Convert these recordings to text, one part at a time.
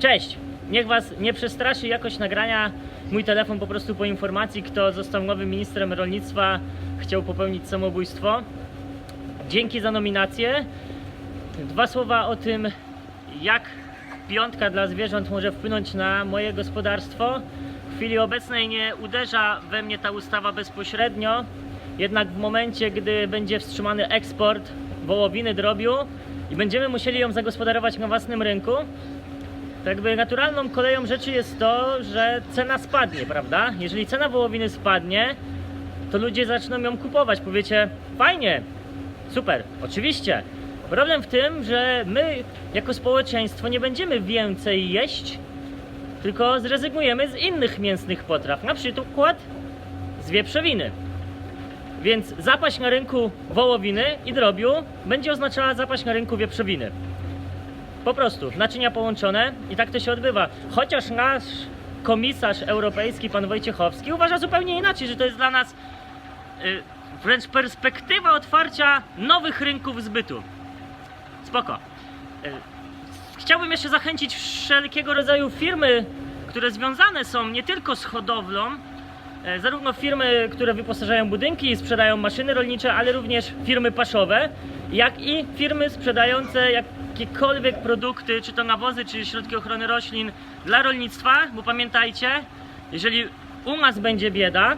Cześć! Niech Was nie przestraszy jakość nagrania mój telefon po prostu po informacji, kto został nowym ministrem rolnictwa, chciał popełnić samobójstwo. Dzięki za nominację. Dwa słowa o tym, jak piątka dla zwierząt może wpłynąć na moje gospodarstwo. W chwili obecnej nie uderza we mnie ta ustawa bezpośrednio, jednak w momencie, gdy będzie wstrzymany eksport wołowiny drobiu i będziemy musieli ją zagospodarować na własnym rynku, jakby naturalną koleją rzeczy jest to, że cena spadnie, prawda? Jeżeli cena wołowiny spadnie, to ludzie zaczną ją kupować. Powiecie, fajnie, super, oczywiście. Problem w tym, że my jako społeczeństwo nie będziemy więcej jeść, tylko zrezygnujemy z innych mięsnych potraw, na przykład z wieprzowiny. Więc zapaść na rynku wołowiny i drobiu będzie oznaczała zapaść na rynku wieprzowiny. Po prostu, naczynia połączone i tak to się odbywa. Chociaż nasz komisarz europejski, pan Wojciechowski, uważa zupełnie inaczej, że to jest dla nas y, wręcz perspektywa otwarcia nowych rynków zbytu. Spoko. Y, Chciałbym jeszcze zachęcić wszelkiego rodzaju firmy, które związane są nie tylko z hodowlą, zarówno firmy, które wyposażają budynki i sprzedają maszyny rolnicze, ale również firmy paszowe, jak i firmy sprzedające jakiekolwiek produkty, czy to nawozy, czy środki ochrony roślin dla rolnictwa, bo pamiętajcie, jeżeli u nas będzie bieda,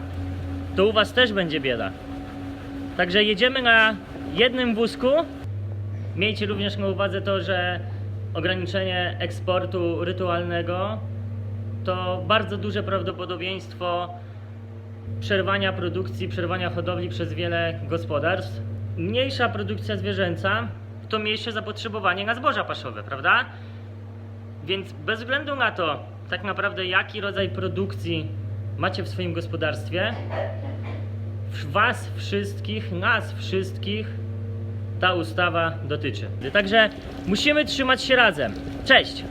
to u was też będzie bieda. Także jedziemy na jednym wózku, Miejcie również na uwadze to, że ograniczenie eksportu rytualnego to bardzo duże prawdopodobieństwo przerwania produkcji, przerwania hodowli przez wiele gospodarstw. Mniejsza produkcja zwierzęca to mniejsze zapotrzebowanie na zboża paszowe, prawda? Więc bez względu na to, tak naprawdę jaki rodzaj produkcji macie w swoim gospodarstwie, was wszystkich, nas wszystkich ta ustawa dotyczy. Także musimy trzymać się razem. Cześć!